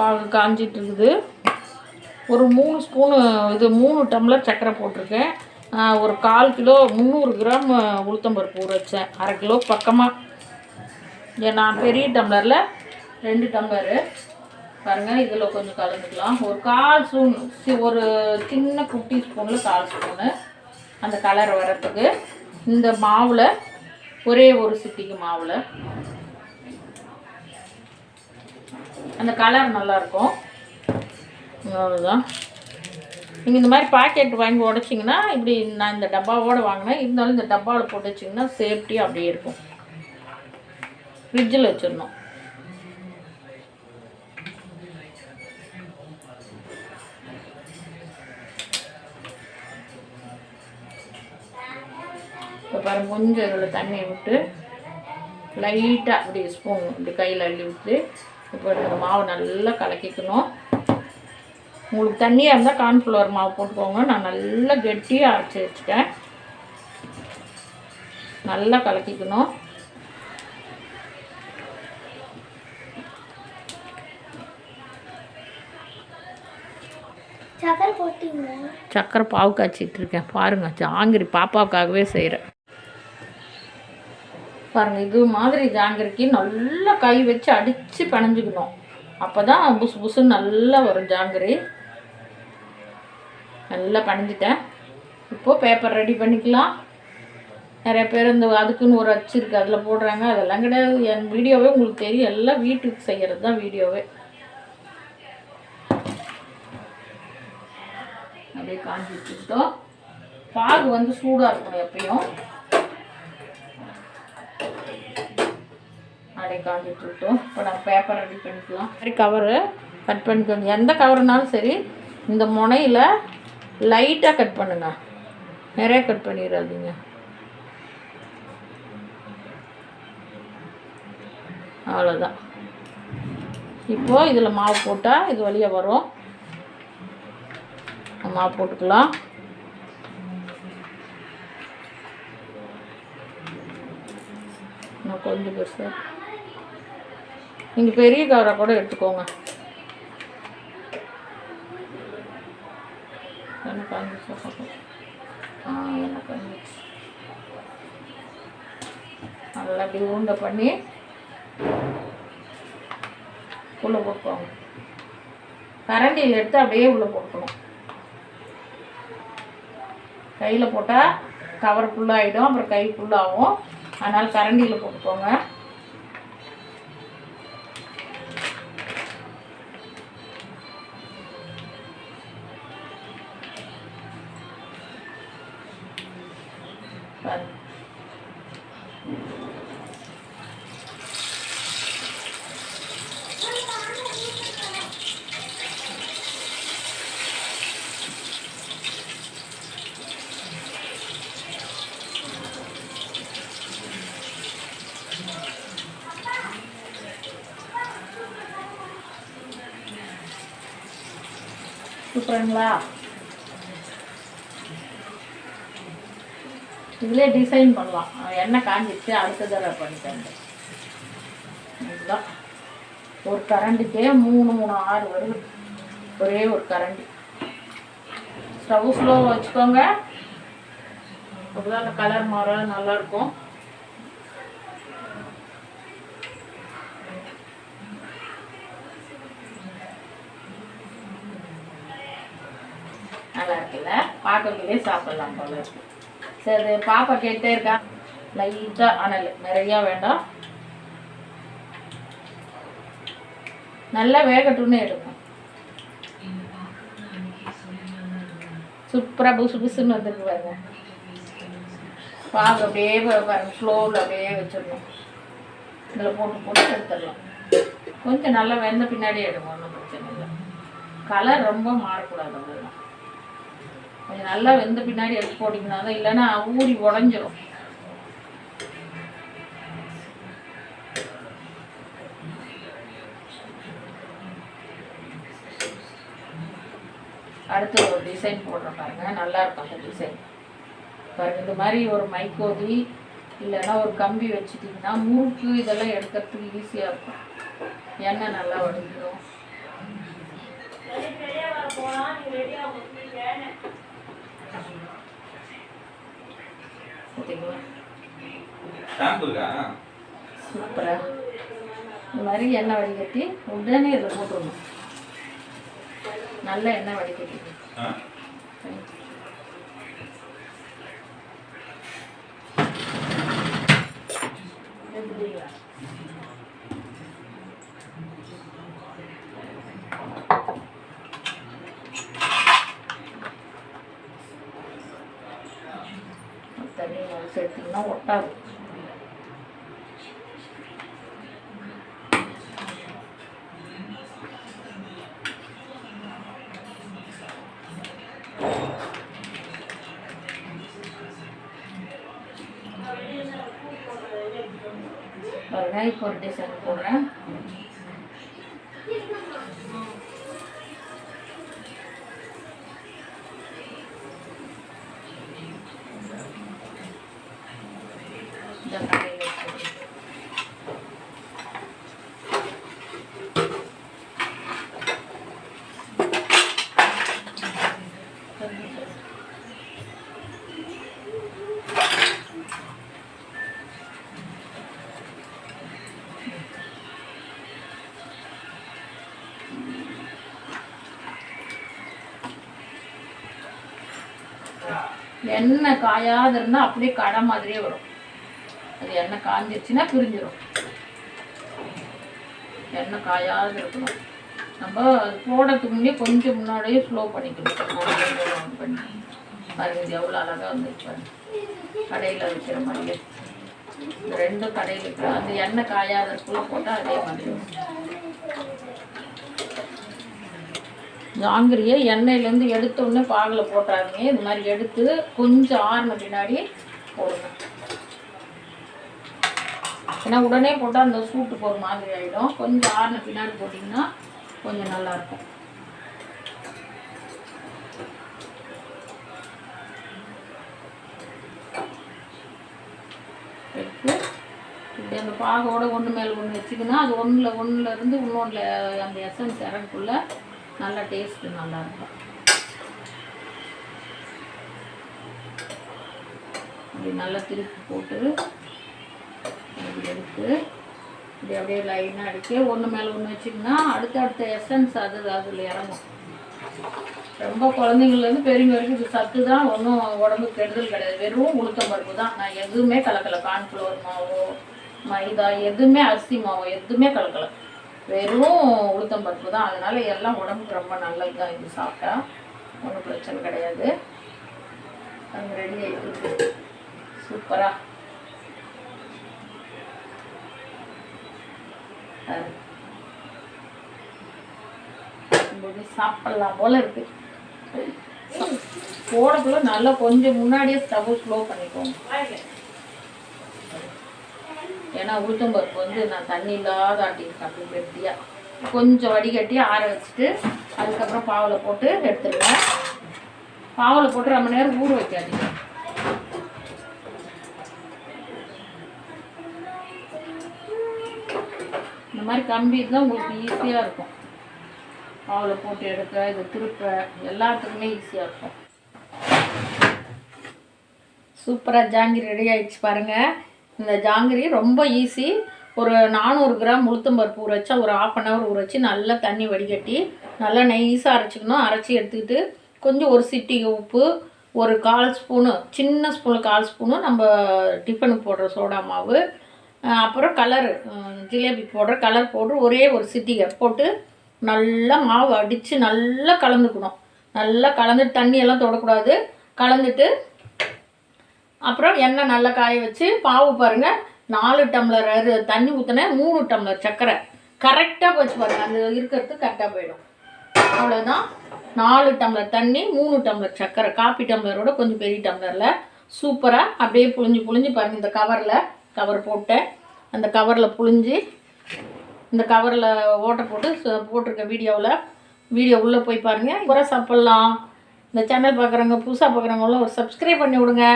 பாகு காஞ்சிட்டு இருக்குது ஒரு மூணு ஸ்பூனு இது மூணு டம்ளர் சர்க்கரை போட்டிருக்கேன். ஒரு கால் கிலோ முந்நூறு கிராம் உளுத்தம்பருப்பு ஊற வச்சேன். அரை கிலோ பக்கமாக ஏன் நான் பெரிய டம்ளரில் ரெண்டு டம்ளரு. பாருங்கள் இதில் கொஞ்சம் கலந்துக்கலாம். ஒரு கால் ஸ்பூன் சி- ஒரு சின்ன குட்டி ஸ்பூனில் கால் ஸ்பூனு. அந்த கலர் வரத்துக்கு இந்த மாவில் ஒரே ஒரு சிட்டிக்கு மாவில். அந்த கலர் நல்லாயிருக்கும் அவ்வளோதான் நீங்கள் இந்த மாதிரி பாக்கெட் வாங்கி உடச்சிங்கன்னா இப்படி நான் இந்த டப்பாவோடு வாங்கினேன். இருந்தாலும் இந்த டப்பாவில் போட்டு வச்சிங்கன்னா சேஃப்டியாக அப்படியே இருக்கும். ஃப்ரிட்ஜில் வச்சிடணும். இப்போ பாருங்க கொஞ்சம் இதில் தண்ணியை விட்டு லைட்டாக அப்படி ஸ்பூன் இப்படி கையில் அள்ளி விட்டு இப்போ மாவு நல்லா கலக்கிக்கணும். உங்களுக்கு தண்ணியாக இருந்தால் கார்ன்ஃப்ளவர் மாவு போட்டுக்கோங்க. நான் நல்லா கெட்டியாக அரைச்சி வச்சுட்டேன். நல்லா கலக்கிக்கணும். சக்கரை பாவு காய்ச்சிட்டு இருக்கேன். பாருங்க ஜாங்கிரி பாப்பாவுக்காகவே செய்கிறேன் பாருங்கள் இது மாதிரி ஜாங்கிரிக்கு நல்லா கை வச்சு அடித்து பிணைஞ்சுக்கணும். அப்போ தான் புசு புசுன்னு நல்லா வரும் ஜாங்கிரி. நல்லா பிணைஞ்சிட்டேன். இப்போது பேப்பர் ரெடி பண்ணிக்கலாம். நிறைய பேர் இந்த அதுக்குன்னு ஒரு அச்சு இருக்குது அதில் போடுறாங்க. அதெல்லாம் கிடையாது. என் வீடியோவே உங்களுக்கு தெரியும். எல்லாம் வீட்டுக்கு செய்கிறது தான் வீடியோவே. அப்படியே காஞ்சி வச்சுக்கிட்டோம். பாகு வந்து சூடாக இருக்கணும் எப்பயும். அப்படியே காஞ்சி வச்சுக்கிட்டோம் இப்போ நான் பேப்பர் ரெடி பண்ணிக்கலாம். மாதிரி கவரு கட் பண்ணிக்கோங்க. எந்த கவருனாலும் சரி இந்த முனையில் லைட்டாக கட் பண்ணுங்க. நிறைய கட் பண்ணிடாதீங்க அவ்வளோதான் இப்போது இதில் மாவு போட்டால் இது வழியாக வரும். மாவு போட்டுக்கலாம். நான் கொஞ்சம் பெருசாக நீங்கள் பெரிய கவரை கூட எடுத்துக்கோங்க. என்ன காஞ்சிச்சு நல்லா அப்படி உருண்டை பண்ணி உள்ளே போட்டுக்கோங்க. கரண்டியில் எடுத்து அப்படியே உள்ளே போட்டுக்கணும். கையில் போட்டால் கவர் ஃபுல்லாகிடும் அப்புறம் கை ஃபுல்லாகும் அதனால் கரண்டியில் போட்டுக்கோங்க. பாருங்க. சூப்பருங்களா இதிலே டிசைன் பண்ணலாம். எண்ணெய் காஞ்சிச்சு அடுத்த தடவை பண்ணிட்டேன் இதுதான். ஒரு கரண்டிக்கே மூணு மூணு ஆறு வருது. ஒரே ஒரு கரண்டி ஸ்டவ் ஸ்லோ வச்சுக்கோங்க. அப்போதான் அந்த கலர் மாற நல்லா இருக்கும். நல்லா இருக்குல்ல? பார்க்கறதுலேயே சாப்பிடலாம் போல இருக்கு. சரி பாப்பா கேட்டே இருக்கா? லைட்டாக அனல் நிறையா வேண்டாம். நல்லா வேகட்டும்னு எடுக்கும் சூப்பராக புசு புசுன்னு வந்துருக்கு பாருங்க. பாகு அப்படியே பாருங்க ஸ்லோவில் அப்படியே வச்சிடணும். இதில் போட்டு போட்டு எடுத்துடலாம். கொஞ்சம் நல்லா வெந்த பின்னாடி எடுக்கும் ஒன்றும் பிரச்சனை இல்லை. கலர் ரொம்ப மாறக்கூடாது அதெல்லாம் கொஞ்சம் நல்லா வெந்த பின்னாடி எடுத்து போட்டிங்கன்னா தான் இல்லைன்னா ஊறி உடஞ்சிரும். அடுத்து ஒரு டிசைன் போடுறேன் பாருங்க. நல்லா இருக்கும் அந்த டிசைன் பாருங்க இந்த மாதிரி ஒரு மைக்கோதி இல்லைன்னா ஒரு கம்பி வச்சுட்டிங்கன்னா முறுக்கு இதெல்லாம் எடுக்கிறதுக்கு ஈஸியாக இருக்கும். எண்ணெய் நல்லா வடிஞ்சிடும் இருக்கா சூப்பராக இந்த மாதிரி எண்ணெய் வடிகட்டி உடனே இதில் போட்டுடணும். நல்ல எண்ணெய் வடிகட்டி. ஆ? தண்ணி சேர்த்திங்கன்னா ஒட்டாது. பாருங்க இப்போ ஒரு டிசைன் போடுறேன். எண்ணெய் காயாது இருந்தால் அப்படியே கடை மாதிரியே வரும். அது எண்ணெய் காஞ்சிருச்சுன்னா பிரிஞ்சிடும் எண்ணெய் காயாத இருக்கணும். நம்ம அது போடுறதுக்கு முன்னே கொஞ்சம் முன்னாடியே ஸ்லோ பண்ணிக்கணும். பண்ணி பாருங்க எவ்வளோ அழகாக வந்துச்சு பாருங்க. கடையில் வைக்கிற மாதிரியே. ரெண்டும் கடையில் வைக்கிற அந்த எண்ணெய் காயாத காயாததுக்குள்ளே போட்டால் அதே மாதிரி ஜாங்கிரியை எண்ணெயிலேருந்து எடுத்த உடனே பாகில் போட்டாருங்க இது மாதிரி எடுத்து கொஞ்சம் ஆறுன பின்னாடி போடுங்க. ஏன்னா உடனே போட்டால் அந்த சூட்டுக்கு ஒரு மாதிரி ஆகிடும் கொஞ்சம் ஆறுன பின்னாடி போட்டிங்கன்னா கொஞ்சம் நல்லாயிருக்கும். எடுத்து இப்படி அந்த பாகோட ஒன்று மேலே ஒன்று வச்சுக்கினா அது ஒன்றில் ஒன்றில் இருந்து இன்னொன்றில் அந்த எசன்ஸ் இறக்குள்ள நல்ல டேஸ்ட்டு நல்லாயிருக்கும் அப்படி நல்லா திருப்பி போட்டு எடுத்து இப்படி அப்படியே லைனாக அடிக்க ஒன்று மேலே ஒன்று வச்சிங்கன்னா அடுத்த அடுத்த எசன்ஸ் அது அதில் இறங்கும். ரொம்ப குழந்தைங்கள்லேருந்து பெரியவங்க வரைக்கும் இது சத்து தான் ஒன்றும் உடம்புக்கு கெடுதல் கிடையாது. வெறும் உளுத்தம் பருப்பு தான். நான் எதுவுமே கலக்கலை. கார்ன்ஃப்ளவர் மாவோ மைதா எதுவுமே அரிசி மாவோ எதுவுமே கலக்கலை. வெறும் உளுத்தம் பருப்பு தான். அதனால எல்லாம் உடம்புக்கு ரொம்ப நல்லது தான் இது சாப்பிட்டா ஒன்றும் பிரச்சனை கிடையாது. அது ரெடி ஆகிட்டு சூப்பராக சாப்பிடலாம் போல இருக்கு. போடக்குள்ள நல்லா கொஞ்சம் முன்னாடியே ஸ்டவ் ஸ்லோ பண்ணிக்கோங்க. ஏன்னா உளுத்தம்பருப்பு வந்து நான் தண்ணி இல்லாத ஆட்டியிருக்கேன் அப்படி கெட்டியாக கொஞ்சம் வடிகட்டி ஆற வச்சுட்டு அதுக்கப்புறம் பாவில் போட்டு எடுத்துடுவேன். பாவில் போட்டு ரொம்ப நேரம் ஊற வைக்காதீங்க. இந்த மாதிரி கம்பி இருந்தால் உங்களுக்கு ஈஸியாக இருக்கும். பாவில் போட்டு எடுக்க இது திருப்ப எல்லாத்துக்குமே ஈஸியாக இருக்கும். சூப்பராக ஜாங்கி ரெடி ஆயிடுச்சு பாருங்கள் இந்த ஜாங்கிரி ரொம்ப ஈஸி. ஒரு நானூறு கிராம் உளுத்தம்பருப்பு ஊற வச்சா ஒரு ஆஃப் அன் ஹவர் ஊற வச்சு நல்லா தண்ணி வடிகட்டி நல்லா நைஸாக அரைச்சிக்கணும். அரைச்சி எடுத்துக்கிட்டு கொஞ்சம் ஒரு சிட்டி உப்பு ஒரு கால் ஸ்பூனு சின்ன ஸ்பூனில் கால் ஸ்பூனு நம்ம டிஃபனுக்கு போடுற சோடா மாவு. அப்புறம் கலர் ஜிலேபி போடுற கலர் பவுட்ரு ஒரே ஒரு சிட்டிகை போட்டு நல்லா மாவு அடித்து நல்லா கலந்துக்கணும். நல்லா கலந்துட்டு தண்ணியெல்லாம் தொடக்கூடாது. கலந்துட்டு அப்புறம் எண்ணெய் நல்லா காய வச்சு பாவு பாருங்கள் நாலு டம்ளர் அது தண்ணி ஊற்றினேன் மூணு டம்ளர் சர்க்கரை. கரெக்டாக போச்சு பாருங்கள் அந்த இருக்கிறது கரெக்டாக போயிடும். அவ்வளோதான் நாலு டம்ளர் தண்ணி மூணு டம்ளர் சர்க்கரை. காப்பி டம்ளரோட கொஞ்சம் பெரிய டம்ளரில். சூப்பராக அப்படியே புழிஞ்சு புழிஞ்சு பாருங்கள் இந்த கவரில் கவர் போட்டேன் அந்த கவரில் புழிஞ்சு இந்த கவரில் ஓட்டை போட்டு போட்டிருக்க வீடியோவில் வீடியோ உள்ளே போய் பாருங்கள் உரம் சாப்பிட்லாம். இந்த சேனல் பார்க்குறவங்க புதுசாக பார்க்குறவங்களும் ஒரு சப்ஸ்கிரைப் பண்ணி விடுங்க.